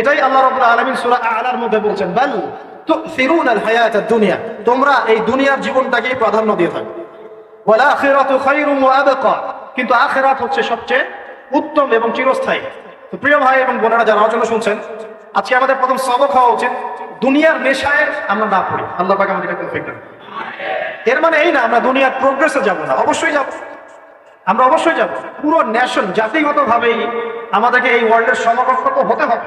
এটাই আল্লাহ রাব্বুল আলামিন সূরা আলার মধ্যে বলছেন, বাল তুসিরুন আল হায়াত দুনিয়া তোমরা এই দুনিয়ার জীবনটাকে প্রাধান্য দিয়ে থাকো। ওয়াল আখিরাতু খায়রুম ওয়া আবকা কিন্তু আখিরাত হচ্ছে সবচেয়ে উত্তম এবং চিরস্থায়ী। তো প্রিয় ভাই এবং বোনেরা যারা আলোচনা শুনছেন, আজকে আমাদের প্রথম সবক হওয়া উচিত দুনিয়ার নেশায় আমরা না পড়ি। আল্লাহ পাক তৌফিক দান। এর মানে এই না, আমরা দুনিয়ার প্রোগ্রেসে যাব না, অবশ্যই যাব। আমরা অবশ্যই যাব। পুরো ন্যাশন জাতিগত ভাবেই আমাদেরকে এই ওয়ার্ল্ডের সমকক্ষ হতে হবে।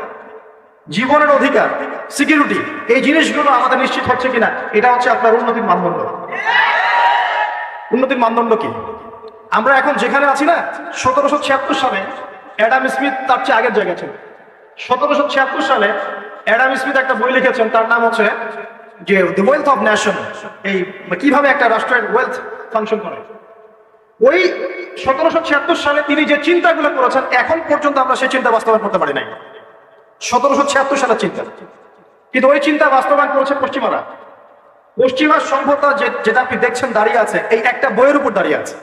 জীবনের অধিকার সিকিউরিটি এই জিনিসগুলো আমাদের নিশ্চিত হচ্ছে কিনা, এটা হচ্ছে আপনার উন্নতির মানদণ্ড। উন্নতির মানদণ্ড কি? আমরা এখন যেখানে আছি না, সতেরোশো ছিয়াত্তর সালে অ্যাডাম স্মিথ তার চেয়ে আগের জায়গায় ছিল সতেরোশো ছিয়াত্তর সালে অ্যাডাম স্মিথ একটা বই লিখেছেন, তার নাম হচ্ছে যে দি ওয়েলথ অফ ন্যাশন এই কীভাবে একটা রাষ্ট্রের ওয়েলথ ফাংশন করে। ওই সতেরোশো ছিয়াত্তর সালে তিনি যে চিন্তাগুলো করেছেন, এখন পর্যন্ত আমরা সেই চিন্তা বাস্তবায়ন করতে পারি নাই। সতেরোশো ছিয়াত্তর সালের চিন্তা। কিন্তু ওই চিন্তা বাস্তবায়ন করেছে পশ্চিমারা। পশ্চিমা সভ্যতা যেটা আপনি দেখছেন দাঁড়িয়ে আছে, এই একটা বইয়ের উপর দাঁড়িয়ে আছে।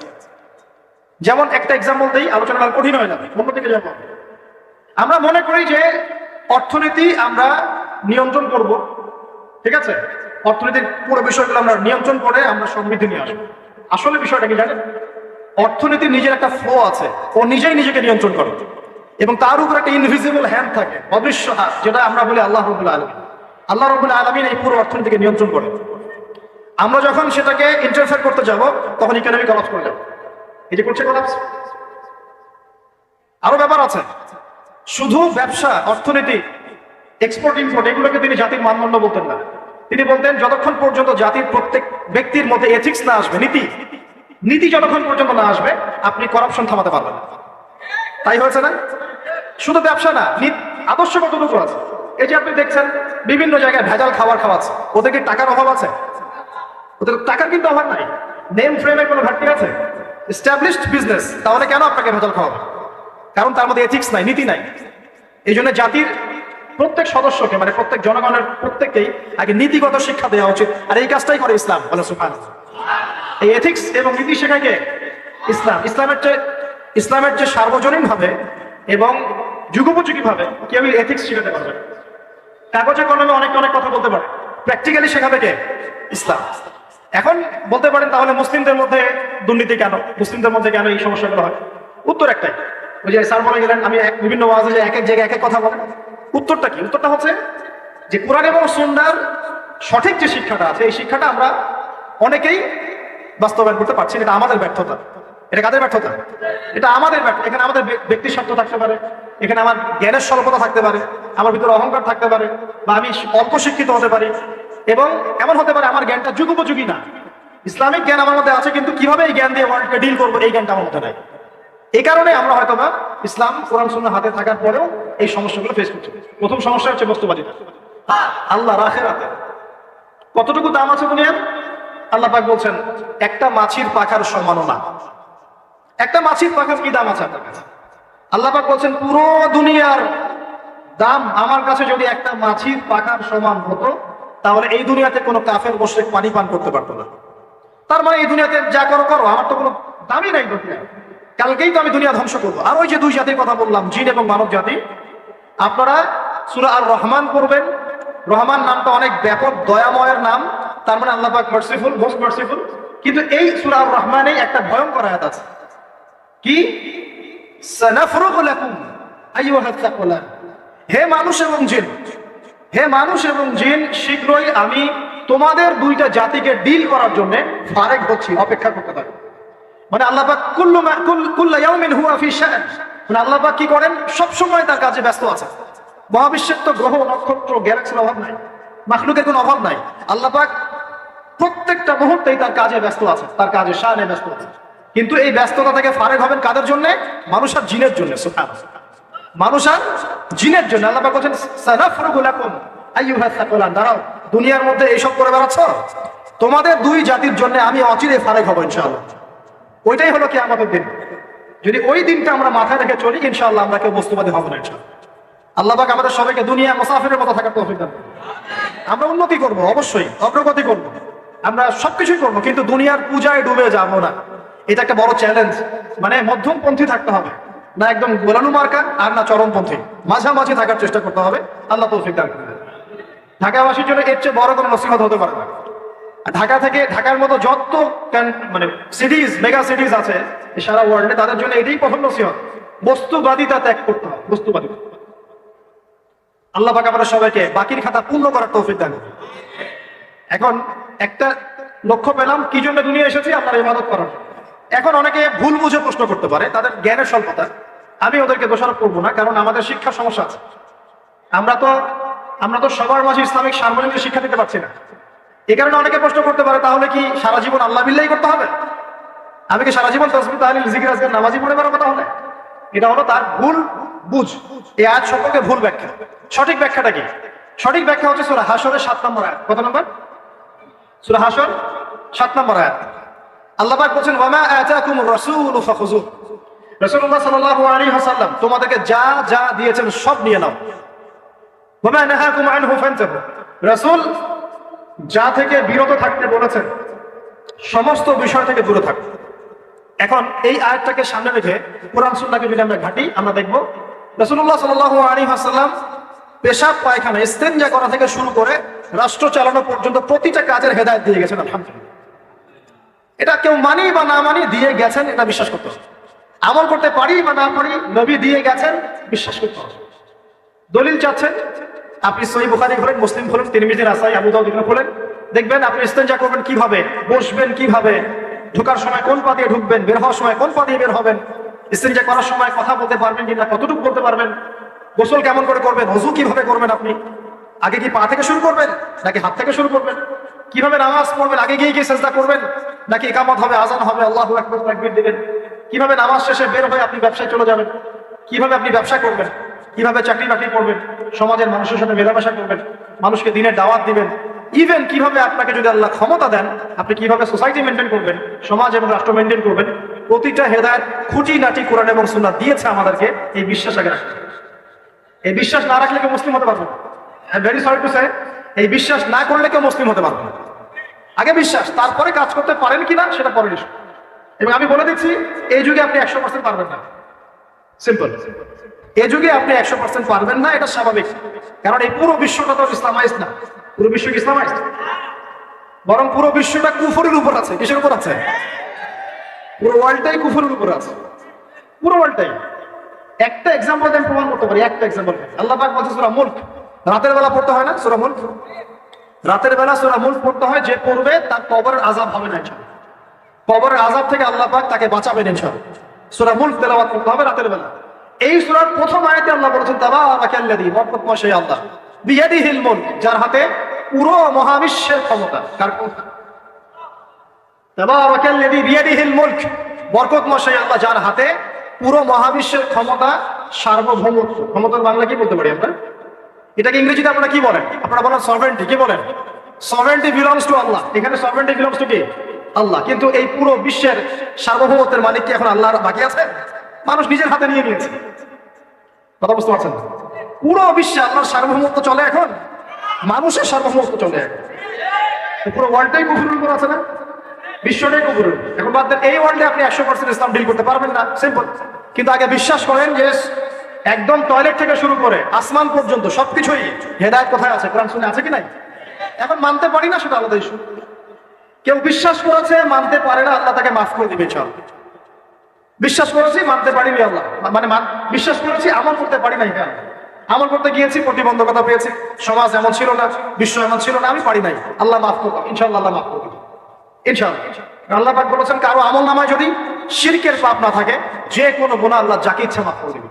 যেমন একটা এক্সাম্পল দিই, আলোচনা কঠিন হয়ে যাবে অন্যদিকে যেমন আমরা মনে করি যে অর্থনীতি আমরা নিয়ন্ত্রণ করব, ঠিক আছে? অর্থনীতির পুরো বিষয়গুলো আমরা নিয়ন্ত্রণ করে আমরা সমৃদ্ধি নিয়ে আসব। আসলে বিষয়টা কি জানেন? অর্থনীতির নিজের একটা ফ্লো আছে, ও নিজেই নিজেকে নিয়ন্ত্রণ করে। এবং তার উপর একটা ইনভিজিবল হ্যান্ড থাকে অদৃশ্য হাত যেটা আমরা বলি আল্লাহ রবুল্লা আলমী আল্লাহ রবুল্লা আলমিন এই পুরো অর্থনীতিকে নিয়ন্ত্রণ করে। আমরা যখন সেটাকে ইন্টারফেয়ার করতে যাব, তখন ইকোনমি কলাপস করে যাবে এই যে করছে কলাপস আরও ব্যাপার আছে। শুধু ব্যবসা, অর্থনীতি এক্সপোর্ট ইম্পোর্ট এগুলোকে তিনি জাতির মানদণ্ড বলতেন না। তিনি বলতেন, যতক্ষণ পর্যন্ত জাতির প্রত্যেক ব্যক্তির মধ্যে এথিক্স না আসবে, নীতি নীতি যতক্ষণ পর্যন্ত না আসবে, আপনি করাপশন থামাতে পারবেন তাই হয়েছে না? শুধু ব্যবসা না, নীত- আদর্শ কতটুকু আছে এই যে আপনি দেখছেন, বিভিন্ন জায়গায় ভেজাল খাবার খাওয়াচ্ছে। ওদের কি টাকার অভাব আছে? ওদের টাকার কিন্তু অভাব নাই। নেম ফ্রেমের কোনো ঘাটতি আছে? এস্টাবলিশড বিজনেস তাহলে কেন আপনাকে ভেজাল খাওয়াবে? কারণ তার মধ্যে এথিক্স নাই, নীতি নাই। এই জন্য জাতির প্রত্যেক সদস্যকে মানে প্রত্যেক জনগণের প্রত্যেককেই আগে নীতিগত শিক্ষা দেওয়া উচিত। আর এই কাজটাই করে ইসলাম, বলে সুফান এই এথিক্স এবং নীতি শেখায় কে? ইসলাম। ইসলামের যে ইসলামের যে সার্বজনীনভাবে এবং যুগোপযোগী ভাবে কেউ এথিক্স শেখাতে পারবে। কাগজে কলমে অনেক অনেক কথা বলতে পারে। প্র্যাকটিক্যালি শেখাবে কে? ইসলাম। এখন বলতে পারেন তাহলে মুসলিমদের মধ্যে দুর্নীতি কেন? মুসলিমদের মধ্যে কেন এই সমস্যাগুলো হয়? উত্তর একটাই। ওই যে স্যার বলে গেলেন, আমি এক- বিভিন্ন ওয়াজে যে এক এক জায়গায় এক এক কথা বলেন। উত্তরটা কি? উত্তরটা হচ্ছে যে কোরআন এবং সুন্নার সঠিক যে শিক্ষাটা আছে, এই শিক্ষাটা আমরা অনেকেই বাস্তবায়ন করতে পারছি। এটা আমাদের ব্যর্থতা। এটা কাদের ব্যর্থতা? এটা আমাদের ব্যর্থ এখানে আমাদের ব্য- ব্যক্তির স্বার্থ থাকতে পারে, এখানে আমার জ্ঞানের স্বল্পতা থাকতে পারে, আমার ভিতরে অহংকার থাকতে পারে, বা আমি অল্প শিক্ষিত হতে পারি, এবং এমন হতে পারে আমার জ্ঞানটা যুগ উপযোগী না। ইসলামিক জ্ঞান আমার মধ্যে আছে, কিন্তু কীভাবে এই জ্ঞান দিয়ে ওয়ার্ল্ডকে ডিল করব, এই জ্ঞানটা আমার মধ্যে নাই। এই কারণে আমরা হয়তো বা ইসলাম, কোরআন, সুন্নাহ হাতে থাকার পরেও এই সমস্যাগুলো ফেস করছি প্রথম সমস্যা হচ্ছে বস্তুবাদিতা আল্লাহ রাখে রাতে কতটুকু দাম আছে দুনিয়ার? আল্লাহ পাক বলছেন, একটা মাছির পাখার সমানও না। একটা মাছির পাখার কি দাম আছে আপনার কাছে? আল্লাহ পাক বলছেন, পুরো দুনিয়ার দাম আমার কাছে যদি একটা মাছির পাখার সমান হতো, তাহলে এই দুনিয়াতে কোনো কাফের বসে পানি পান করতে পারতো না। তার মানে এই দুনিয়াতে যা করো করো, আমার তো কোনো দামই নাই দুনিয়া। কালকেই তো আমি দুনিয়া ধ্বংস করব। আর ওই যে দুই জাতির কথা বললাম, জিন এবং মানব জাতি, আপনারা সুরা আর রহমান করবেন রহমান নামটা অনেক ব্যাপক, দয়াময়ের নাম। তার মানে আল্লাহ মার্সিফুল মোস্ট মার্সিফুল কিন্তু এই সুরা আর রহমানে একটা ভয়ঙ্কর আয়াত আছে। কি? হে মানুষ এবং জিন, হে মানুষ এবং জিন, শীঘ্রই আমি তোমাদের দুইটা জাতিকে ডিল করার জন্য ফারেক হচ্ছি, অপেক্ষা করতে পারি মানে আল্লাহ পাক কুল্লু মা কুল হুয়া মানে কি করেন? সব সময় তার কাজে ব্যস্ত আছে। মহাবিশ্বের তো গ্রহ, নক্ষত্র গ্যালাক্সির অভাব নাই। মাখলুকের কোনো অভাব নাই। আল্লাহ পাক প্রত্যেকটা মুহূর্তেই তার কাজে ব্যস্ত আছে, তার কাজে শানে ব্যস্ত আছে। কিন্তু এই ব্যস্ততা থেকে ফারেক হবেন কাদের জন্য? মানুষ আর জিনের জন্য মানুষ আর জিনের জন্য। আল্লাহ দাঁড়াও, দুনিয়ার মধ্যে এইসব করে বেড়াচ্ছ? তোমাদের দুই জাতির জন্য আমি অচিরে ফারেক হব ইনশাআল্লাহ। ওইটাই হলো কি আমাদের দিন। যদি ওই দিনটা আমরা মাথায় রেখে চলি, ইনশাআল্লাহ আমরা কেউ বস্তুবাদী হব না ইনশাআল্লাহ। আল্লাহ পাক আমাদের সবাইকে দুনিয়া মুসাফিরের মতো থাকার তৌফিক দান আমরা উন্নতি করব, অবশ্যই। অগ্রগতি করব। আমরা সবকিছুই করব, কিন্তু দুনিয়ার পূজায় ডুবে যাব না। এটা একটা বড় চ্যালেঞ্জ মানে মধ্যমপন্থী থাকতে হবে। না একদম গোলানু মার্কা আর না চরমপন্থী। মাঝামাঝি থাকার চেষ্টা করতে হবে। আল্লাহ তৌফিক দান করুন। ঢাকাবাসীর জন্য এর চেয়ে বড় কোনো নসিহত হতে পারে না। ঢাকা থেকে ঢাকার মতো যত মানে সিটিজ মেগা সিটিজ আছে সারা ওয়ার্ল্ডে তাদের জন্য এটাই প্রথম নসিহত। বস্তুবাদিতা ত্যাগ করতে হবে। বস্তুবাদিতা। আল্লাহ পাক আমাদের সবাইকে বাকির খাতা পূর্ণ করার তৌফিক দেন এখন একটা লক্ষ্য পেলাম, কি জন্য দুনিয়া এসেছি? আপনার ইবাদত করার এখন অনেকে ভুল বুঝে প্রশ্ন করতে পারে, তাদের জ্ঞানের স্বল্পতা। আমি ওদেরকে দোষারোপ করব না, কারণ আমাদের শিক্ষার সমস্যা আছে। আমরা তো আমরা তো সবার মাঝে ইসলামিক সার্বজনীন শিক্ষা দিতে পারছি না। এ কারণে অনেকে প্রশ্ন করতে পারে, তাহলে কি সারা জীবন আল্লাহ বিল্লাহি করতে হবে? আমি কি সারা জীবন তসবি তাহলে জিকির, আজকের নামাজি পড়ে বেড়াবো তাহলে? এটা হলো তার ভুল বুঝ। এই আয়াত সম্পর্কে ভুল ব্যাখ্যা। সঠিক ব্যাখ্যাটা কি? সঠিক ব্যাখ্যা হচ্ছে সুরা হাসরের সাত নম্বর আয়াত। কত নম্বর? সুরা হাসর সাত নম্বর আয়াত। আল্লাহ বলছেন, ওয়ামা আতাকুম তোমাদেরকে যা যা দিয়েছেন সব নিয়ে নাও। ওয়ামা যা থেকে বিরত থাকতে বলেছেন, সমস্ত বিষয় থেকে দূরে থাকো। এখন এই আয়াতটাকে সামনে রেখে কোরআন সুন্নাহকে যদি আমরা ঘাটি, আমরা দেখব, রাসূলুল্লাহ সাল্লাল্লাহু আলাইহি ওয়াসাল্লাম পেশাব, পায়খানা, ইস্তেনজা করা থেকে শুরু করে রাষ্ট্র চালানো পর্যন্ত প্রতিটা কাজের হেদায়েত দিয়ে গেছেন, আলহামদুলিল্লাহ। এটা কেউ মানি বা না মানি দিয়ে গেছেন, এটা বিশ্বাস করতে হবে। আমল করতে পারি বা না পারি, নবী দিয়ে গেছেন, বিশ্বাস করতে হবে। দলিল চাচ্ছেন, আপনি সহি বুখারি খোলেন মুসলিম খোলেন তিরমিজি রাসাই আবু দাউদ এগুলো খোলেন দেখবেন আপনি ইস্তেঞ্জা করবেন কীভাবে, বসবেন কীভাবে, ঢোকার সময় কোন পা দিয়ে ঢুকবেন, বের হওয়ার সময় কোন পা দিয়ে বের হবেন, ইস্তেঞ্জা করার সময় কথা বলতে পারবেন কিনা, কতটুকু বলতে পারবেন, গোসল কেমন করে করবেন হজু কীভাবে করবেন আপনি, আগে কি পা থেকে শুরু করবেন, নাকি হাত থেকে শুরু করবেন, কীভাবে নামাজ পড়বেন, আগে গিয়ে গিয়ে চেষ্টা করবেন নাকি একামত হবে, আজান হবে, আল্লাহ একবার দিবেন? কীভাবে নামাজ শেষে বের হয়ে আপনি ব্যবসায় চলে যাবেন? কীভাবে আপনি ব্যবসা করবেন? কীভাবে চাকরি বাকরি করবেন? সমাজের মানুষের সাথে মেলামেশা করবেন? মানুষকে দিনের দাওয়াত দিবেন? ইভেন কীভাবে আপনাকে যদি আল্লাহ ক্ষমতা দেন, আপনি কীভাবে সোসাইটি মেনটেন করবেন? সমাজ এবং রাষ্ট্র মেনটেন করবেন? প্রতিটা হেদায়ত খুঁটি, নাটি, কোরআন এবং সুন্নাহ দিয়েছে আমাদেরকে এই বিশ্বাস আগে রাখতে। এই বিশ্বাস না রাখলে কেউ মুসলিম হতে পারবে না। ভেরি সরি টু সে এই বিশ্বাস না করলে কেউ মুসলিম হতে পারবে না। আগে বিশ্বাস তারপরে কাজ করতে পারেন কিনা সেটা পরে ইস্যু এবং আমি বলে দিচ্ছি এই যুগে আপনি একশো পার্সেন্ট পারবেন না। সিম্পল এই যুগে আপনি একশো পার্সেন্ট পারবেন না এটা স্বাভাবিক। কারণ এই পুরো বিশ্বটা তো ইসলামাইজ না। পুরো বিশ্ব ইসলামাইজ বরং পুরো বিশ্বটা কুফরের উপর আছে। কিসের উপর আছে? পুরো ওয়ার্ল্ডটাই কুফরের উপর আছে। পুরো ওয়ার্ল্ডটাই একটা এক্সাম্পল আমি প্রমাণ করতে পারি একটা এক্সাম্পল আল্লাহ পাক বলছে সূরা মুলক। রাতের বেলা পড়তে হয় না? সূরা মুলক? রাতের বেলা সূরা মুলক পড়তে হয়, যে পড়বে তার কবরের আজাব হবে না ইনশাআল্লাহ। কবরের আযাব থেকে আল্লাহ পাক তাকে বাঁচাবেন ইনশাআল্লাহ। সূরা মুলক তেলাওয়াত করতে হবে রাতের বেলা। এই সূরার প্রথম আয়াতে আল্লাহ বলেছেন, তাবারাকাল্লাযী বরকতময় সেই আল্লাহ, বিয়াদিহিল মুলক যার হাতে পুরো মহাবিশ্বের ক্ষমতা। কার ক্ষমতা? তাবারাকাল্লাযী বিয়াদিহিল মুলক বরকতময় সেই আল্লাহ, যার হাতে পুরো মহাবিশ্বের ক্ষমতা সার্বভৌমত্ব। ক্ষমতার বাংলা কি বলতে পারি আমরা? এটাকে ইংরেজিতে আপনারা কি বলেন? আপনারা বলেন সভেন্টি কি বলেন? সভেন্টি বিলংস টু আল্লাহ এখানে সভেন্টি বিলংস টু কি? আল্লাহ। কিন্তু এই পুরো বিশ্বের সার্বভৌমত্বের মালিক কি এখন আল্লাহর বাকি আছে? মানুষ নিজের হাতে নিয়ে নিয়েছে। কথা বুঝতে পারছেন? পুরো বিশ্বে আল্লাহর সার্বভৌমত্ব চলে এখন? মানুষের সার্বভৌমত্ব চলে এখন। পুরো ওয়ার্ল্ডটাই কুফুরের উপর আছে না? বিশ্বটাই কুফুরের। এখন বাদ দেন, এই ওয়ার্ল্ডে আপনি একশো পার্সেন্ট ইসলাম ডিল করতে পারবেন না। সিম্পল কিন্তু আগে বিশ্বাস করেন যে একদম টয়লেট থেকে শুরু করে আসমান পর্যন্ত সবকিছুই হেদায়ত কোথায় আছে? কোরআন শুনে আছে কি নাই? এখন মানতে পারি না সেটা আলাদা ইস্যু কেউ বিশ্বাস করেছে, মানতে পারে না, আল্লাহ তাকে মাফ করে দিবে চল বিশ্বাস করেছি, মানতে পারিনি আল্লাহ। মানে বিশ্বাস করেছি, আমল করতে পারি নাই আমল করতে গিয়েছি, প্রতিবন্ধকতা পেয়েছি। সমাজ এমন ছিল না, বিশ্ব এমন ছিল না, আমি পারি নাই। আল্লাহ মাফ করব ইনশাল্লাহ আল্লাহ মাফ করব ইনশাল্লাহ আল্লাহ পাক বলেছেন, কারও আমল নামায় যদি শিরকের পাপ না থাকে, যে কোনো গুণা আল্লাহ যাকে ইচ্ছা মাফ করে দিবে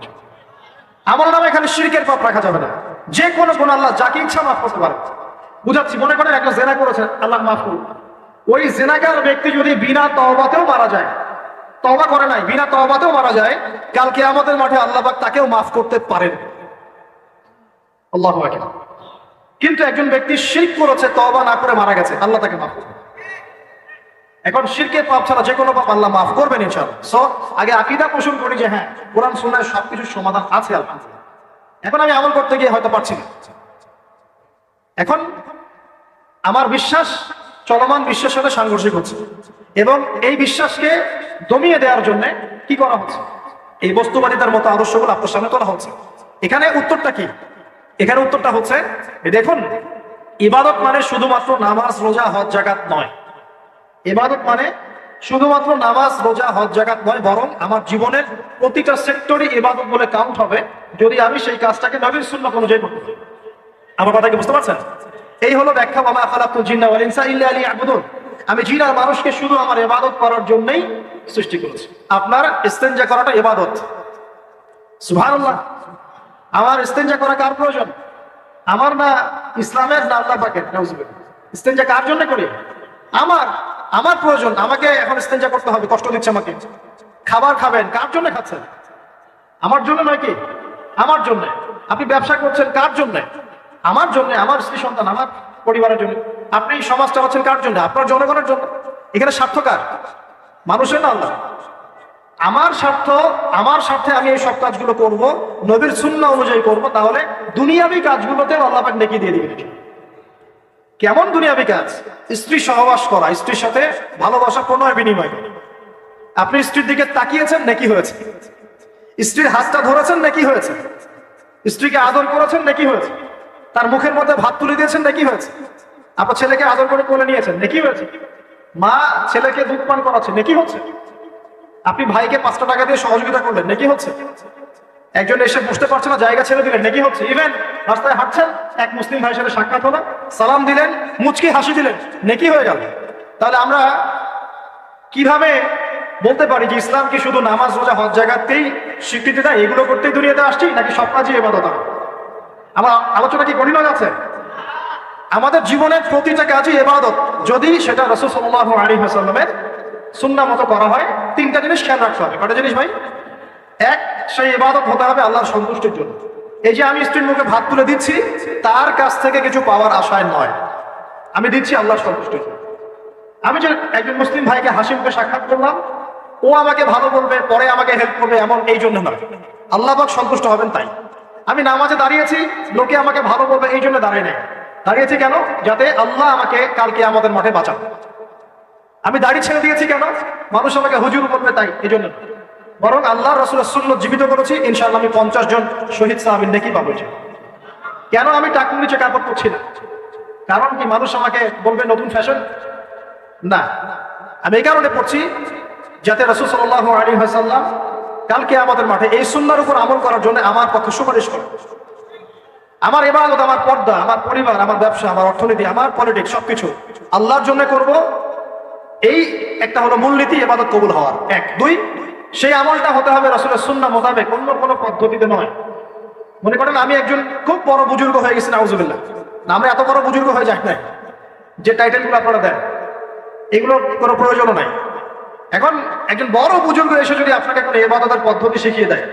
আমল নামে এখানে শিরকের পাপ রাখা যাবে না। যে কোনো গুণ আল্লাহ যাকে ইচ্ছা মাফ করতে পারে। বুঝাচ্ছি, মনে করেন একটা জেনা করেছে আল্লাহ মাফ করুন। ওই জেনাকার ব্যক্তি যদি বিনা তওবাতেও মারা যায়, তওবা করে নাই, বিনা তওবাতেও মারা যায় কালকে আমাদের মাঠে আল্লাহ পাক তাকেও মাফ করতে পারেন। আল্লাহ কিন্তু একজন ব্যক্তি শিখ করেছে তবা না করে মারা গেছে, আল্লাহ তাকে মাফ করবে এখন শিরকের পাপ ছাড়া যে কোনো পাপ আল্লাহ মাফ করবেন ইনশাআল্লাহ। সো আগে আকিদা পোষণ করি যে হ্যাঁ কোরআন, সুন্নায় সবকিছুর সমাধান আছে আলহামদুলিল্লাহ। এখন আমি আমল করতে গিয়ে হয়তো পারছি না। এখন আমার বিশ্বাস, চলমান বিশ্বের সাথে সাংঘর্ষিক হচ্ছে। এবং এই বিশ্বাসকে দমিয়ে দেওয়ার জন্য কি করা হচ্ছে? এই বস্তুবাদিতার মতো আদর্শগুলো আপনার সামনে তোলা হচ্ছে। এখানে উত্তরটা কি? এখানে উত্তরটা হচ্ছে, দেখুন, ইবাদত মানে শুধুমাত্র নামাজ, রোজা, হজ জাকাত নয়। ইবাদত মানে শুধুমাত্র নামাজ, রোজা, হজ জাকাত নয়, বরং আমার জীবনের প্রতিটা সেক্টরই ইবাদত বলে কাউন্ট হবে যদি আমি সেই কাজটাকে নবীর সুন্নাত অনুযায়ী করতে আমার কথা কি বুঝতে পারছেন? এই হলো ব্যাখ্যা বাবা খালাকুল জিন্না ওয়াল ইনসা ইল্লা আলী আবুদুন আমি জিন আর মানুষকে শুধু আমার ইবাদত করার জন্যই সৃষ্টি করেছি। আপনার ইস্তেঞ্জা করাটা ইবাদত। সুবহানাল্লাহ। আমার ইস্তেঞ্জা করা কার প্রয়োজন? আমার না ইসলামের না আল্লাহ পাকের? ইস্তেঞ্জা কার জন্য করি? আমার। আমার প্রয়োজন, আমাকে এখন ইস্তেঞ্জা করতে হবে, কষ্ট দিচ্ছে আমাকে। খাবার খাবেন, কার জন্য খাচ্ছেন? আমার জন্য নয় কি? আমার জন্য। আপনি ব্যবসা করছেন কার জন্য? আমার জন্য, আমার স্ত্রী, সন্তান, আমার পরিবারের জন্য। আপনি সমাজ চালাচ্ছেন কার জন্য? আপনার জনগণের জন্য। এখানে স্বার্থ কার? মানুষের না আল্লাহ আমার স্বার্থ, আমার স্বার্থে আমি এই সব কাজগুলো করব, নবীর শূন্য অনুযায়ী করব, তাহলে দুনিয়াবি কাজগুলোতে আল্লাহ পাক নেকি দিয়ে দিবেন। কেমন দুনিয়াবি কাজ স্ত্রী সহবাস করা, স্ত্রীর সাথে ভালোবাসা, প্রণয়, বিনিময় আপনি স্ত্রীর দিকে তাকিয়েছেন নাকি হয়েছে? স্ত্রীর হাতটা ধরেছেন নাকি হয়েছে? স্ত্রীকে আদর করেছেন নাকি হয়েছে? তার মুখের মধ্যে ভাত তুলে দিয়েছেন নাকি হয়েছে? আপনার ছেলেকে আদর করে কোলে নিয়েছেন নাকি হয়েছে? মা ছেলেকে দুধ পান করাচ্ছে নাকি হচ্ছে? আপনি ভাইকে পাঁচটা টাকা দিয়ে সহযোগিতা করলেন নাকি হচ্ছে? একজন এসে বুঝতে পারছে না, জায়গা ছেড়ে দিলেন। নাকি হচ্ছে? ইভেন রাস্তায় হাঁটছেন? এক মুসলিম ভাইয়ের সাথে সাক্ষাৎ হলো। সালাম দিলেন, মুচকি হাসি দিলেন। নেকি হয়ে গেল। তাহলে আমরা কীভাবে বলতে পারি যে ইসলাম কি শুধু নামাজ, রোজা, হজ জায়গাতেই স্বীকৃতি দেয়? এগুলো করতেই দুনিয়াতে আসছি, নাকি সব কাজই এবাদত আমার? আলোচনা কি কঠিন হয়ে যাচ্ছে? আমাদের জীবনের প্রতিটা কাজই এবাদত যদি সেটা রসুল সাল্লাহ আলী হাসাল্লামের সুন্না মতো করা হয়, তিনটা জিনিস খেয়াল রাখতে হবে। কটা জিনিস ভাই? এক সেই ইবাদত হতে হবে আল্লাহর সন্তুষ্টির জন্য। এই যে আমি স্ত্রীর মুখে ভাত তুলে দিচ্ছি, তার কাছ থেকে কিছু পাওয়ার আশায় নয়। আমি দিচ্ছি আল্লাহর সন্তুষ্টির জন্য। আমি যে একজন মুসলিম ভাইকে হাসি মুখে সাক্ষাৎ করলাম, ও আমাকে ভালো বলবে, পরে আমাকে হেল্প করবে, এমন এই জন্য নয়। আল্লাহ পাক সন্তুষ্ট হবেন তাই। আমি নামাজে দাঁড়িয়েছি, লোকে আমাকে ভালো বলবে, এই জন্য দাঁড়িয়ে নেই। দাঁড়িয়েছি কেন? যাতে আল্লাহ আমাকে কালকে আমাদের মাঠে বাঁচান। আমি দাড়ি ছেড়ে দিয়েছি কেন? মানুষ আমাকে হুজুর বলবে তাই, এই জন্য। বরং আল্লাহ রসুল সুল্ল জীবিত করেছি, ইনশাআল্লাহ আমি পঞ্চাশ জন শহীদ সাহাবিন নাকি পাবো। কেন আমি টাকুর নিচে কাপড় করছি না? কারণ কি মানুষ আমাকে বলবে নতুন ফ্যাশন না। আমি এই কারণে পড়ছি যাতে রসুল সাল্লাহ আলী হাসাল্লাম কালকে আমাদের মাঠে এই সুন্নার উপর আমল করার জন্য আমার পক্ষে সুপারিশ করে। আমার এবাদত আমার পর্দা, আমার পরিবার, আমার ব্যবসা, আমার অর্থনীতি, আমার পলিটিক্স সবকিছু আল্লাহর জন্য করব। এই একটা হলো মূলনীতি এবাদত কবুল হওয়ার। এক। দুই সেই আমলটা হতে হবে রসুলের সুন্না মোতাবেক, অন্য কোনো পদ্ধতিতে নয়। মনে করেন আমি একজন খুব বড় বুজুর্গ হয়ে গেছি, নাউজুবিল্লাহ। না, আমরা এত বড় বুজুর্গ হয়ে যাই নাই। যে টাইটেলগুলো আপনারা দেন এগুলোর কোনো প্রয়োজনও নাই। এখন একজন বড় বুজুর্গ এসে যদি আপনাকে কোনো এবাদতের পদ্ধতি শিখিয়ে দেয়,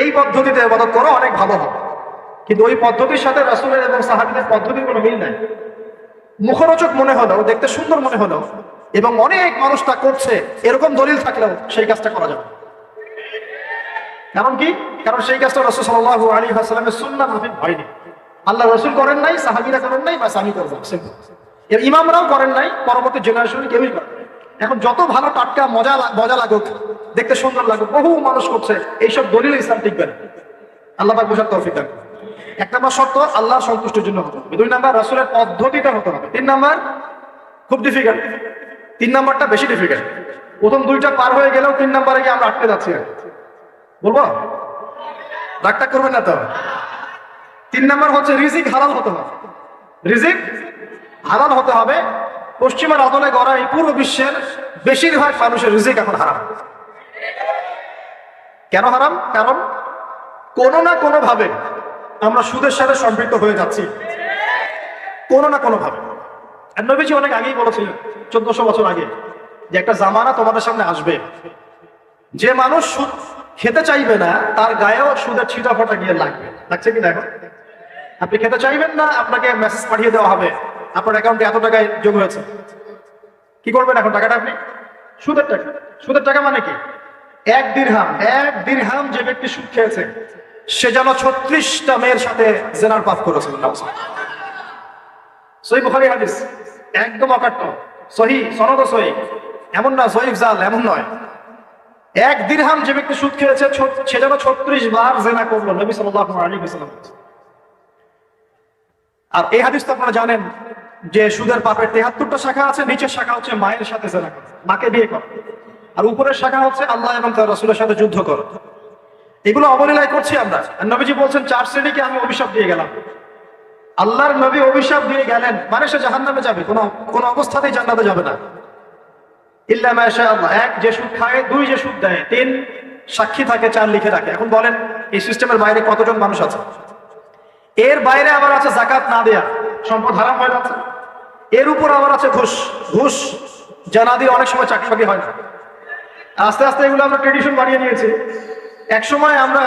এই পদ্ধতিতে এবাদত করো অনেক ভালো হবে। কিন্তু ওই পদ্ধতির সাথে রাসুলের এবং সাহাবিদের পদ্ধতির কোনো মিল নাই। মুখরোচক মনে হলেও, দেখতে সুন্দর মনে হলেও এবং অনেক মানুষ তা করছে, এরকম দলিল থাকলেও সেই কাজটা করা যাবে। কারণ কি? কারণ সেই কাজটা রসুল সাল্লাহ আলী হাসলামের সুন্না মাফিক হয়নি। আল্লাহ রসুল করেন নাই, সাহাবিরা করেন নাই বা আমি করব। এর ইমামরাও করেন নাই, পরবর্তী জেনারেশন কেউই করেন এখন যত ভালো টাটকা, মজা মজা লাগুক, দেখতে সুন্দর লাগুক, বহু মানুষ করছে, এইসব দলিল ইসলাম টিকবে না আল্লাহ পাক বোঝার তৌফিক এক নম্বর শর্ত আল্লাহ সন্তুষ্টির জন্য হতে হবে। দুই নাম্বার, রাসূলের পদ্ধতিটা হতে হবে। তিন নাম্বার, খুব ডিফিকাল্ট তিন নাম্বারটা বেশি ডিফিকাল্ট প্রথম দুইটা পার হয়ে গেলেও তিন নাম্বারে গিয়ে আমরা আটকে যাচ্ছি। বলব? রাগটা করবেন না তো? তিন নাম্বার হচ্ছে রিজিক হালাল হতে হবে। রিজিক হালাল হতে হবে। পশ্চিমের আদলে গড়া এই পুরো বিশ্বের বেশিরভাগ মানুষের রিজিক এখন হারাম। কেন হারাম? কারণ কোনো না কোনো ভাবে আমরা সুদের সাথে সম্পৃক্ত হয়ে যাচ্ছি। কোনো না কোনো ভাবে নবীজি অনেক আগেই বলেছিলেন চোদ্দশো বছর আগে, যে একটা জামানা তোমাদের সামনে আসবে। যে মানুষ সুদ খেতে চাইবে না, তার গায়েও সুদের ছিটা ফোটা গিয়ে লাগবে। লাগছে কি দেখো আপনি খেতে চাইবেন না, আপনাকে মেসেজ পাঠিয়ে দেওয়া হবে। আপনার অ্যাকাউন্টে এত টাকায় যোগ হয়েছে। কি করবেন এখন টাকাটা আপনি? সুদের টাকা। সুদের টাকা মানে কি? এক দিরহাম এক দিরহাম যে ব্যক্তি সুদ খেয়েছে, সে যেন ছত্রিশটা মেয়ের সাথে জেনার পাপ করেছে। সহি বুখারি হাদিস। একদম অকাট্য। সহি সনদ সহি। এমন না, সহি জাল, এমন নয়। এক দিরহাম যে ব্যক্তি সুদ খেয়েছে সে যেন ছত্রিশ বার জেনা করল, নবী সাল্লাম আর এই হাদিস তো আপনারা জানেন যে সুদের পাপের তেহাত্তরটা শাখা আছে, নিচের শাখা হচ্ছে মায়ের সাথে জেনা করা, মাকে বিয়ে করা। আর উপরের শাখা হচ্ছে আল্লাহ এবং তার রসুলের সাথে যুদ্ধ করা। এগুলো অবলীলায় করছি আমরা। নবীজি বলছেন, চার শ্রেণীকে আমি অভিশাপ দিয়ে গেলাম। আল্লাহর নবী অভিশাপ দিয়ে গেলেন মানে সে জাহান্নামে যাবে, কোনো কোনো অবস্থাতেই জান্নাতে যাবে না। ইল্লা মা শাআ আল্লাহ, এক যে সুদ খায়, দুই যে সুদ দেয়, তিন সাক্ষী থাকে, চার লিখে রাখে। এখন বলেন, এই সিস্টেমের বাইরে কতজন মানুষ আছে? এর বাইরে আবার আছে জাকাত না দেয়া, সম্পদ হারাম হয়ে যাচ্ছে। এর উপর আবার আছে ঘুষ ঘুষ, জানা দিয়ে অনেক সময় চাকরি হয় না। আস্তে আস্তে এগুলো আমরা ট্রেডিশন বানিয়ে নিয়েছি। এক সময় আমরা,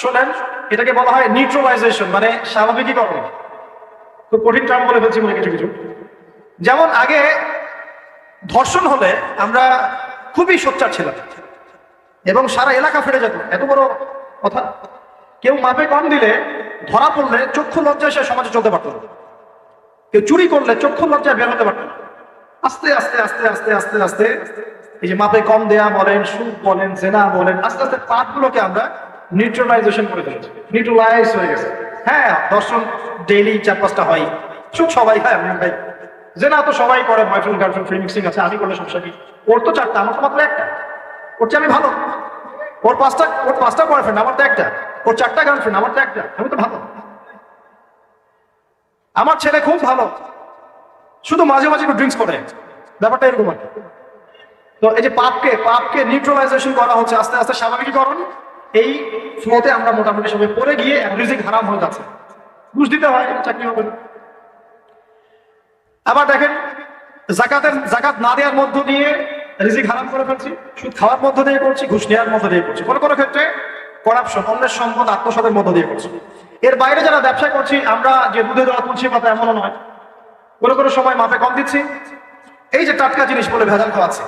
শোনেন এটাকে বলা হয় নিউট্রোলাইজেশন মানে স্বাভাবিকীকরণ। খুব কঠিন টার্ম বলে ফেলছি মনে কিছু কিছু। যেমন আগে ধর্ষণ হলে আমরা খুবই সোচ্চার ছিলাম এবং সারা এলাকা ফেটে যেত, এত বড় কথা। কেউ মাপে কম দিলে ধরা পড়লে চক্ষু লজ্জায় সে সমাজে চলতে পারত না। কেউ চুরি করলে চক্ষু লজ্জায় বের হতে পারত না। আস্তে আস্তে আস্তে আস্তে আস্তে আস্তে এই যে মাপে কম দেয়া বলেন, সুদ বলেন, জেনা বলেন, আস্তে আস্তে পাপগুলোকে আমরা নিউট্রালাইজেশন করে ফেলেছি নিউট্রালাইজ হয়ে গেছে। হ্যাঁ দর্শন ডেইলি চার পাঁচটা হয়। সুদ সবাই খায় আমি ভাই। জেনা তো সবাই করে বয়ফ্রেন্ড গার্লফ্রেন্ড ফ্রি মিক্সিং আছে, আমি করলে সমস্যা কি? ওর তো চারটা, আমার তো মাত্র একটা। ওর চেয়ে আমি ভালো। ওর পাঁচটা ওর পাঁচটা বয়ফ্রেন্ড আমার তো একটা। ওর চারটা গার্লফ্রেন্ড আমার তো একটা। আমি তো ভালো। আমার ছেলে খুব ভালো। শুধু মাঝে মাঝে একটু ড্রিঙ্কস করে। ব্যাপারটা এরকম আর তো এই যে পাপকে পাপকে নিউট্রালাইজেশন করা হচ্ছে, আস্তে আস্তে স্বাভাবিকীকরণ এই ফ্লোতে আমরা মোটামুটি সবাই পড়ে গিয়ে রিজিক হারাম হয়ে যাচ্ছে। ঘুষ দিতে হয় চাকরি হবে না। আবার দেখেন, জাকাতের, জাকাত না দেওয়ার মধ্য দিয়ে রিজিক হারাম করে ফেলছি, সুদ খাওয়ার মধ্য দিয়ে করছি, ঘুষ নেওয়ার মধ্য দিয়ে করছি। কোনো কোনো ক্ষেত্রে করাপশন অন্যের সম্পদ, আত্মসাতের মধ্য দিয়ে করছি। এর বাইরে যারা ব্যবসা করছি, আমরা যে দুধে দেওয়া তুলছি পাতা এমনও নয়। কোনো কোনো সময় মাপে কম দিচ্ছি। এই যে টাটকা জিনিস বলে ভেজাল খাওয়াচ্ছে।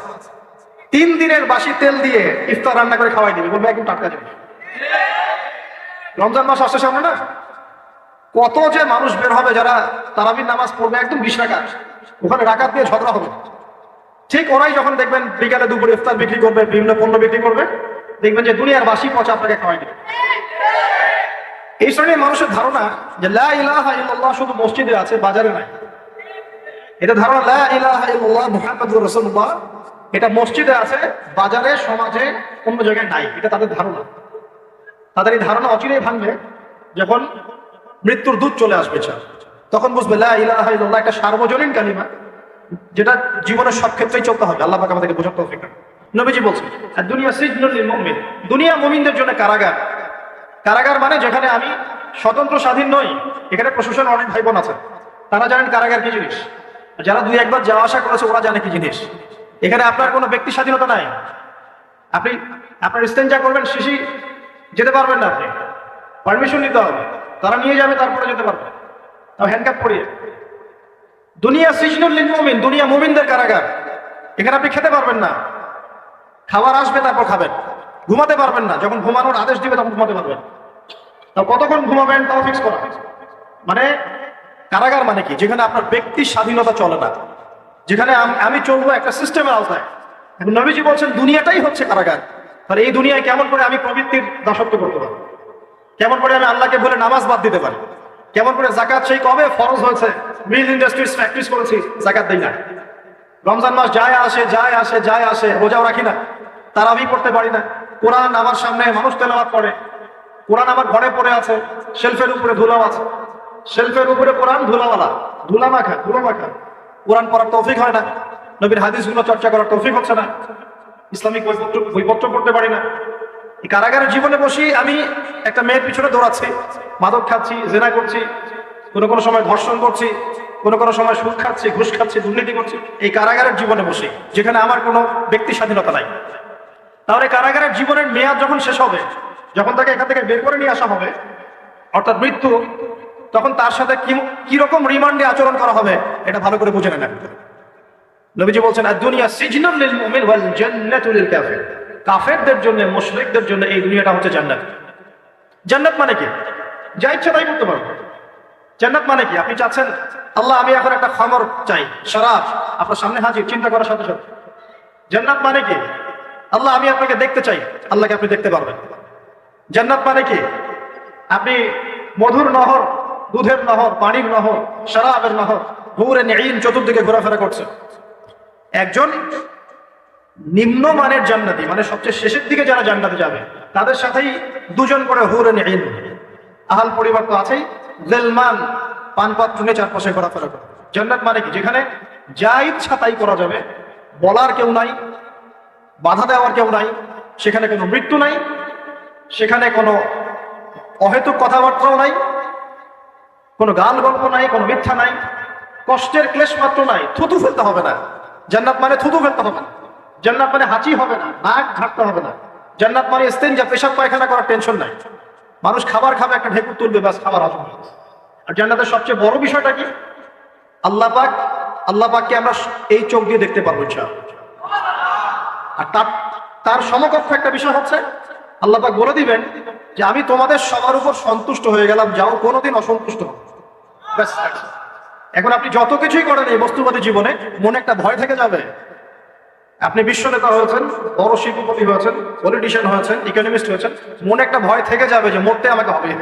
তিন দিনের বাসি তেল দিয়ে ইফতার রান্না করে খাওয়াই দিবে। বলবে, একদম টাটকা জিনিস। রমজান মাস আসছে সামনে না? কত যে মানুষ বের হবে যারা তারাবির নামাজ পড়বে একদম বিশ ওখানে রাকাত দিয়ে ঝগড়া হবে। ঠিক ওরাই যখন দেখবেন বিকালে দুপুরে ইফতার বিক্রি করবে, বিভিন্ন পণ্য বিক্রি করবে, দেখবেন যে দুনিয়ার বাসি পচা আপনাকে খাওয়াই দেবে। এই শ্রেণির মানুষের ধারণা যে লা ইলাহা ইল্লাল্লাহ শুধু মসজিদে আছে, বাজারে নাই। এটা ধারণা লা ইলাহা ইল্লাল্লাহ মুহাম্মাদুর রাসূলুল্লাহ এটা মসজিদে আছে, বাজারে, সমাজে অন্য জায়গায় নাই। এটা তাদের ধারণা। তাদের এই ধারণা অচিরেই ভাঙবে যখন মৃত্যুর দূত চলে আসবে তখন বুঝবে, লা ইলাহা ইল্লাল্লাহ, একটা সার্বজনীন কালিমা, যেটা জীবনের সব ক্ষেত্রেই চলতে হবে। আল্লাহ পাক আমাদেরকে তৌফিক দান। নবীজি বলছেন, আর দুনিয়া সিজনুল মুমিন দুনিয়া মুমিনদের জন্য কারাগার। কারাগার মানে যেখানে আমি স্বতন্ত্র স্বাধীন নই। এখানে প্রশাসন অনেক ভাই বোন আছে। তারা জানেন কারাগার কি জিনিস। যারা দুই একবার যাওয়া আসা করেছে, ওরা জানে কি জিনিস। এখানে আপনার কোনো ব্যক্তি স্বাধীনতা নাই। আপনি, আপনার স্টেঞ্জা করবেন, শিশি যেতে পারবেন না আপনি। পারমিশন নিতে হবে। তারা নিয়ে যাবে, তারপরে যেতে পারবে। তাও হ্যান্ডকাপ পরিয়ে। দুনিয়া সিজনুল লিল মুমিন, দুনিয়া মুমিনদের কারাগার। এখানে আপনি খেতে পারবেন না। খাবার আসবে, তারপর খাবেন। ঘুমাতে পারবেন না। যখন ঘুমানোর আদেশ দিবে, তখন ঘুমাতে পারবেন। তাও কতক্ষণ ঘুমাবেন, তাও ফিক্স করা। মানে কারাগার মানে কি? যেখানে আপনার ব্যক্তির স্বাধীনতা চলে না। যেখানে আমি চলবো একটা সিস্টেমের আওতায়। নবীজি বলছেন, দুনিয়াটাই হচ্ছে কারাগার। তাহলে এই দুনিয়ায় কেমন করে আমি প্রবৃত্তির দাসত্ব করতে পারি কেমন করে আমি আল্লাহকে বলে নামাজ বাদ দিতে পারি? কেমন করে জাকাত সেই কবে ফরজ হয়েছে? মিল ইন্ডাস্ট্রিজ প্র্যাকটিস করেছি জাকাত দিই না। রমজান মাস যায় আসে যায় আসে যায় আসে, রোজাও রাখি না। তারাবি পড়তে পারি না। কোরআন আমার সামনে মানুষ তেলাওয়াত করে। কোরআন আমার ঘরে পড়ে আছে, শেলফের উপরে ধুলাও আছে। শেলফের উপরে কোরআন ধুলাওয়ালা। ধুলা মাখা ধুলো মাখা কোরআন পড়ার তৌফিক হয় না, নবীর হাদিসগুলো চর্চা করার তৌফিক হচ্ছে না, ইসলামিক বইপত্র পড়তে পারি না। এই কারাগারের জীবনে বসি আমি একটা মেয়ের পিছনে দৌড়াচ্ছি, মাদক খাচ্ছি, জেনা করছি, কোনো কোনো সময় ধর্ষণ করছি, কোনো কোনো সময় সুদ খাচ্ছি, ঘুষ খাচ্ছি, দুর্নীতি করছি, এই কারাগারের জীবনে বসি যেখানে আমার কোনো ব্যক্তি স্বাধীনতা নাই। তাহলে কারাগারের জীবনের মেয়াদ যখন শেষ হবে, যখন তাকে এখান থেকে বের করে নিয়ে আসা হবে, অর্থাৎ মৃত্যু তখন তার সাথে কি কীরকম রিমান্ডে আচরণ করা হবে, এটা ভালো করে বুঝে নেন নবীজি বলছেন আর দুনিয়া সিজনুল কাফেরদের জন্য, মুশরিকদের জন্য এই দুনিয়াটা হচ্ছে জান্নাত। জান্নাত মানে কি? যা ইচ্ছা তাই করতে পারব জান্নাত মানে কি? আপনি চাচ্ছেন, আল্লাহ, আমি এখন একটা খামর চাই শরাব আপনার সামনে হাজির, চিন্তা করার সাথে সাথে। জান্নাত মানে কি? আল্লাহ, আমি আপনাকে দেখতে চাই, আল্লাহকে আপনি দেখতে পারবেন। জান্নাত মানে কি? আপনি মধুর নহর দুধের নহর, পানির নহর, শরাবের নহর ভৌরে নেইন চতুর্দিকে ঘোরাফেরা করছে। একজন নিম্নমানের জান্নাতি মানে সবচেয়ে শেষের দিকে যারা জান্নাতে যাবে, তাদের সাথেই দুজন করে হুরে নেইন আহাল পরিবার তো আছেই। গেলমান পানপাত্র নিয়ে চারপাশে ঘোরাফেরা করে। জান্নাত মানে কি? যেখানে যা ইচ্ছা তাই করা যাবে। বলার কেউ নাই, বাধা দেওয়ার কেউ নাই, সেখানে কোনো মৃত্যু নাই, সেখানে কোনো অহেতুক কথাবার্তাও নাই কোনো গান গল্প নাই, কোনো মিথ্যা নাই, কষ্টের ক্লেশ মাত্র নাই, থুতু ফেলতে হবে না। জান্নাত মানে থুতু ফেলতে হবে না। জান্নাত মানে হাঁচি হবে না, নাক ঝাড়তে হবে না। জান্নাত মানে স্তেন যা পেশাব পায়খানা করার টেনশন নাই। মানুষ খাবার খাবে, একটা ঢেকুর তুলবে, ব্যাস, খাবার হবে। আর জান্নাতের সবচেয়ে বড় বিষয়টা কি? আল্লাহ পাক, আল্লাহ পাককে আমরা এই চোখ দিয়ে দেখতে পারব আর তার তার সমকক্ষ একটা বিষয় হচ্ছে, আল্লাহ পাক বলে দিবেন যে, আমি তোমাদের সবার উপর সন্তুষ্ট হয়ে গেলাম, যাও কোনোদিন অসন্তুষ্ট হবে। এখন আপনি যত কিছুই করেন এই বস্তুবাদী জীবনে, মনে একটা ভয় থেকে যাবে। আপনি বিশ্ব নেতা হয়েছেন, বড় শিল্পপতি হয়েছেন পলিটিশিয়ান হয়েছেন ইকোনমিস্ট হয়েছেন, মনে একটা ভয় থেকে যাবে যে মরতে আমাকে হবে।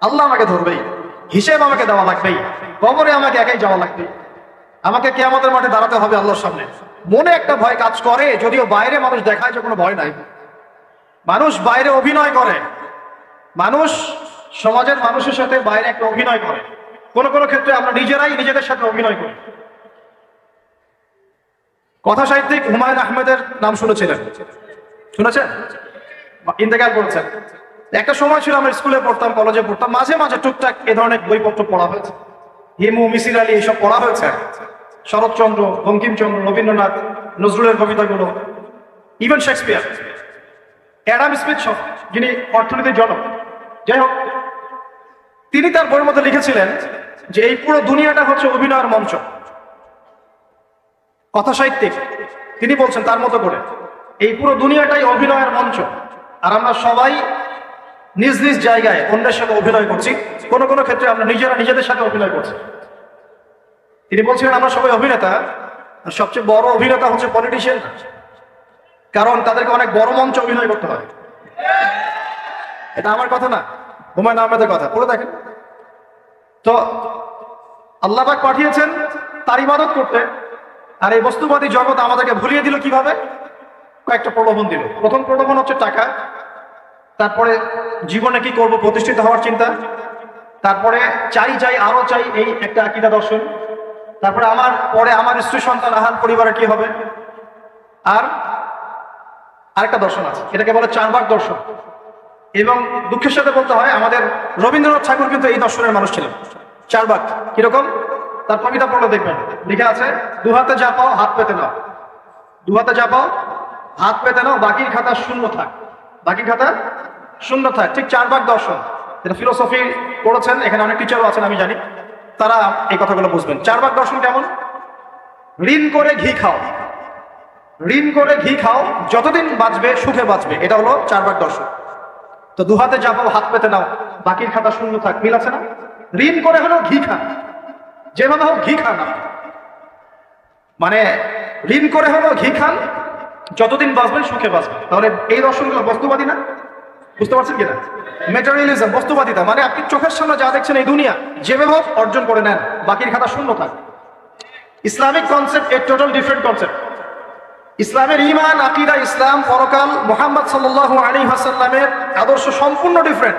আল্লাহ আমাকে ধরবেই, হিসেব আমাকে দেওয়া লাগবেই, কবরে আমাকে একাই যাওয়া লাগবে। আমাকে কে আমাদের মাঠে দাঁড়াতে হবে আল্লাহর সামনে। মনে একটা ভয় কাজ করে, যদিও বাইরে মানুষ দেখায় যে কোনো ভয় নাই। মানুষ বাইরে অভিনয় করে। মানুষ সমাজের মানুষের সাথে বাইরে একটা অভিনয় করে। কোনো কোনো ক্ষেত্রে আমরা নিজেরাই নিজেদের সাথে অভিনয় করি। কথা সাহিত্যিক হুমায়ুন আহমেদের নাম শুনেছিলেন। শুনেছেন? ইন্তেকাল করেছেন। একটা সময় ছিল আমরা স্কুলে পড়তাম, কলেজে পড়তাম, মাঝে মাঝে টুকটাক এ ধরনের বইপত্র পড়া হয়েছে। হিমু, মিসির আলী এইসব পড়া হয়েছে। শরৎচন্দ্র, বঙ্কিমচন্দ্র, রবীন্দ্রনাথ, নজরুলের কবিতাগুলো ইভেন শেক্সপিয়ার অ্যাডাম স্মিথ যিনি অর্থনীতির জনক। যাই হোক, তিনি তার বইয়ের মধ্যে লিখেছিলেন যে এই পুরো দুনিয়াটা হচ্ছে অভিনয়ের মঞ্চ। কথা সাহিত্যিক, তিনি বলছেন তার মতো করে, এই পুরো দুনিয়াটাই অভিনয়ের মঞ্চ। আর আমরা সবাই নিজ নিজ জায়গায় অন্যের সাথে অভিনয় করছি। কোন কোন ক্ষেত্রে আমরা নিজেরা নিজেদের সাথে অভিনয় করছি। তিনি বলছিলেন, আমরা সবাই অভিনেতা, আর সবচেয়ে বড় অভিনেতা হচ্ছে পলিটিশিয়ান কারণ তাদেরকে অনেক বড় মঞ্চ অভিনয় করতে হয়। এটা আমার কথা না, হুমায়ুন আহমেদের কথা। পড়ে দেখেন। তো আল্লাহবাক পাঠিয়েছেন, তার ইবাদত করতে। আর এই বস্তুবাদী জগৎ আমাদেরকে ভুলিয়ে দিল কীভাবে? কয়েকটা প্রলোভন দিল। প্রথম প্রলোভন হচ্ছে টাকা। তারপরে জীবনে কি করব প্রতিষ্ঠিত হওয়ার চিন্তা। তারপরে চাই চাই, আরও চাই এই একটা আকিদা দর্শন। তারপরে আমার, পরে আমার স্ত্রী, সন্তান আহার পরিবারে কি হবে? আর আরেকটা দর্শন আছে। এটাকে বলে চারবার দর্শন। এবং দুঃখের সাথে বলতে হয়, আমাদের রবীন্দ্রনাথ ঠাকুর কিন্তু এই দর্শনের মানুষ ছিলেন। চারবাক কীরকম? তার কবিতা পড়লে দেখবেন। লিখে আছে, দু হাতে যা পাও, হাত পেতে নাও। দু হাতে যা পাও, হাত পেতে নাও বাকির খাতা শূন্য থাক। বাকির খাতা শূন্য থাক। ঠিক চার চারবার দর্শন। যেটা ফিলোসফি পড়েছেন, এখানে অনেক টিচারও আছেন, আমি জানি। তারা এই কথাগুলো বুঝবেন। চার চারবার দর্শন কেমন? ঋণ করে ঘি খাও। ঋণ করে ঘি খাও, যতদিন বাঁচবে, সুখে বাঁচবে। এটা হলো চার চারবার দর্শন। তো দু হাতে যা পাও, হাত পেতে নাও, বাকির খাতা শূন্য থাক। মিল আছে না? ঋণ করে হলো ঘি খান। যেভাবে হোক ঘি খান মানে ঋণ করে হলো ঘি খান, যতদিন বাঁচবেন সুখে বাঁচবেন। তাহলে এই দর্শনগুলো বস্তুবাদী না? বুঝতে পারছেন কিনা? মেটেরিয়ালিজম বস্তুবাদিতা। মানে আপনি চোখের সামনে যা দেখছেন এই দুনিয়া, যেভাবে হোক অর্জন করে নেন, বাকির খাতা শূন্য থাক। ইসলামিক কনসেপ্ট এর টোটাল ডিফারেন্ট কনসেপ্ট ইসলামের ইমান আকিদা, ইসলাম, পরকাল, মোহাম্মদ সাল্লাহ আলী হাসাল্লামের আদর্শ সম্পূর্ণ different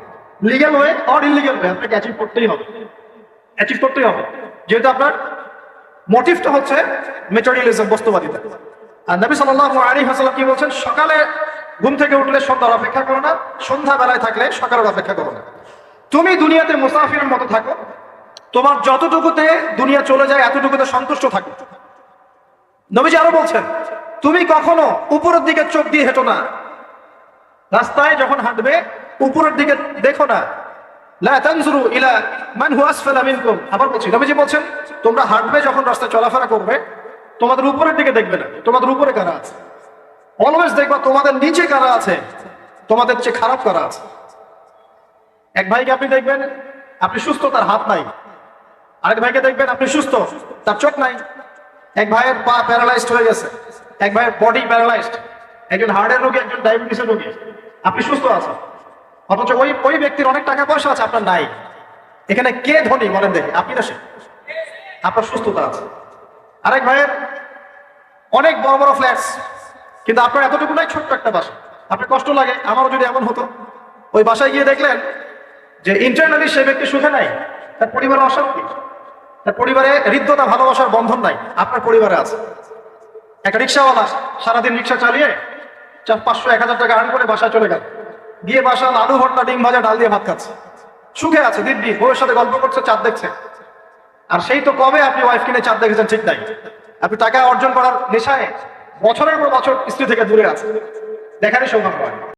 Legal way or illegal way আপনাকে অ্যাচিভ করতেই হবে। অ্যাচিভ করতেই হবে। যেহেতু আপনার মোটিভটা হচ্ছে মেটেরিয়ালিজম বস্তুবাদিতা। আর নবী সাল্লাল্লাহু আলাইহি ওয়াসাল্লাম কি বলছেন? সকালে ঘুম থেকে উঠলে সন্ধ্যার অপেক্ষা করো না সন্ধ্যা বেলায় থাকলে সকালের অপেক্ষা করো না। তুমি দুনিয়াতে মুসাফিরের মতো থাকো। তোমার যতটুকুতে দুনিয়া চলে যায়, এতটুকুতে সন্তুষ্ট থাকো। নবীজি আরও বলছেন, তুমি কখনো উপরের দিকে চোখ দিয়ে হেঁটো না। রাস্তায় যখন হাঁটবে উপরের দিকে দেখো না। ইলা মান আবার বলছি, নবীজি বলছেন, তোমরা হাঁটবে যখন রাস্তায় চলাফেরা করবে, তোমাদের উপরের দিকে দেখবে না। তোমাদের উপরে কারা আছে? অলওয়েজ দেখবা তোমাদের নিচে কারা আছে? তোমাদের চেয়ে খারাপ কারা আছে? এক ভাইকে আপনি দেখবেন, আপনি সুস্থ, তার হাত নাই। আরেক ভাইকে দেখবেন, আপনি সুস্থ, তার চোখ নাই। এক ভাইয়ের পা প্যারালাইজড হয়ে গেছে। এক ভাইয়ের বডি প্যারালাইজড একজন হার্টের রোগী, একজন ডায়াবেটিসের রোগী। আপনি সুস্থ আছেন। অথচ ওই ওই ব্যক্তির অনেক টাকা পয়সা আছে, আপনার নাই। এখানে কে ধনী বলেন দেখি। আপনি না সে আপনার সুস্থতা আছে। আরেক ভাইয়ের অনেক বড় বড় ফ্ল্যাটস কিন্তু আপনার এতটুকু নাই, ছোট্ট একটা বাসা। আপনার কষ্ট লাগে, আমারও যদি এমন হতো। ওই বাসায় গিয়ে দেখলেন যে ইন্টারনালি সে ব্যক্তি সুখে নাই, তার পরিবারে অশান্তি, তার পরিবারে হৃদ্যতা, ভালোবাসার বন্ধন নাই, আপনার পরিবারে আছে। একটা রিক্সাওয়ালা সারাদিন রিক্সা চালিয়ে চার পাঁচশো, এক হাজার টাকা আর্ন করে বাসায় চলে গেল। গিয়ে বাসা আলু ভর্তা ডিম ভাজা ডাল দিয়ে ভাত খাচ্ছে। সুখে আছে, দিব্যি, বউয়ের সাথে গল্প করছে, চাঁদ দেখছে। আর সেই তো কবে আপনি ওয়াইফ কিনে চাঁদ দেখেছেন ঠিক নাই। আপনি টাকা অর্জন করার নেশায় বছরের পর বছর স্ত্রী থেকে দূরে আছে দেখারই সৌভাগ্য হয়।